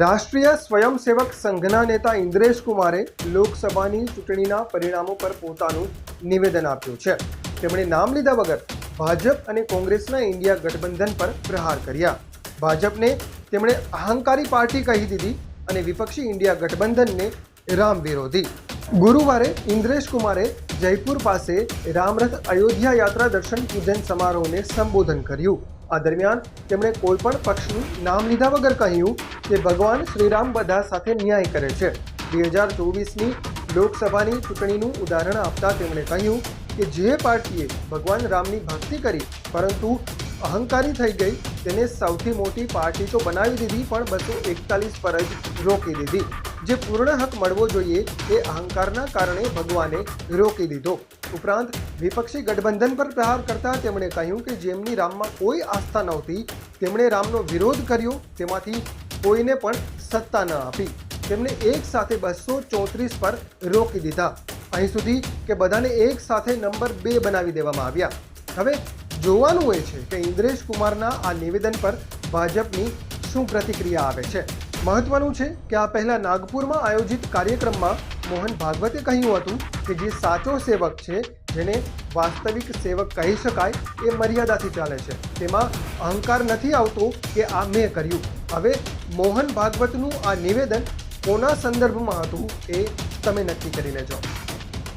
રાષ્ટ્રીય સ્વયંસેવક સંઘના નેતા ઇન્દ્રેશ કુમારે લોકસભાની ચૂંટણીના પરિણામો પર પોતાનું નિવેદન આપ્યું છે. તેમણે નામ લીધા વગર ભાજપ અને કોંગ્રેસના ઇન્ડિયા ગઠબંધન પર પ્રહાર કર્યા. ભાજપને તેમણે અહંકારી પાર્ટી કહી દીધી અને વિપક્ષી ઇન્ડિયા ગઠબંધનને રામ વિરોધી. ગુરુવારે ઇન્દ્રેશ કુમારે જયપુર પાસે રામરથ અયોધ્યા યાત્રા દર્શન પૂજન સમારોહને સંબોધન કર્યું. આ દરમિયાન તેમણે કોઈ પણ પક્ષનું નામ લીધા વગર કહ્યું કે ભગવાન શ્રીરામ બધા સાથે ન્યાય કરે છે. બે હજાર ચોવીસની લોકસભાની ચૂંટણીનું ઉદાહરણ આપતા તેમણે કહ્યું કે જે પાર્ટીએ ભગવાન રામની ભક્તિ કરી, પરંતુ અહંકારી થઈ ગઈ. તેને સૌથી મોટી પાર્ટી તો બનાવી દીધી, પણ બસો એકતાલીસ પર જ રોકી દીધી. જે પૂર્ણ હક મળવો જોઈએ તે અહંકારના કારણે ભગવાને રોકી દીધો. ઉપરાંત, વિપક્ષી ગઠબંધન પર પ્રહાર કરતા તેમણે કહ્યું કે જેમની રામમાં કોઈ આસ્થા નહોતી, તેમણે રામનો વિરોધ કર્યો, તેમાંથી કોઈને પણ સત્તા ન આપી. તેમને એક સાથે બસો ચોત્રીસ પર રોકી દીધા. અહીં સુધી કે બધાને એક સાથે નંબર બે બનાવી દેવામાં આવ્યા. હવે જોવાનું એ છે કે ઇન્દ્રેશ કુમારના આ નિવેદન પર ભાજપની શું પ્રતિક્રિયા આવે છે? મહત્વનું છે કે આ પહેલા નાગપુરમાં આયોજિત કાર્યક્રમમાં મોહન ભાગવતે કહ્યું હતું કે જે સાચો સેવક છે, જેને વાસ્તવિક સેવક કહી શકાય, એ મર્યાદાથી ચાલે છે. તેમાં અહંકાર નથી આવતો કે આ મેં કર્યું. હવે મોહન ભાગવતનું આ નિવેદન કોના સંદર્ભમાં હતું એ તમે નક્કી કરી લેજો.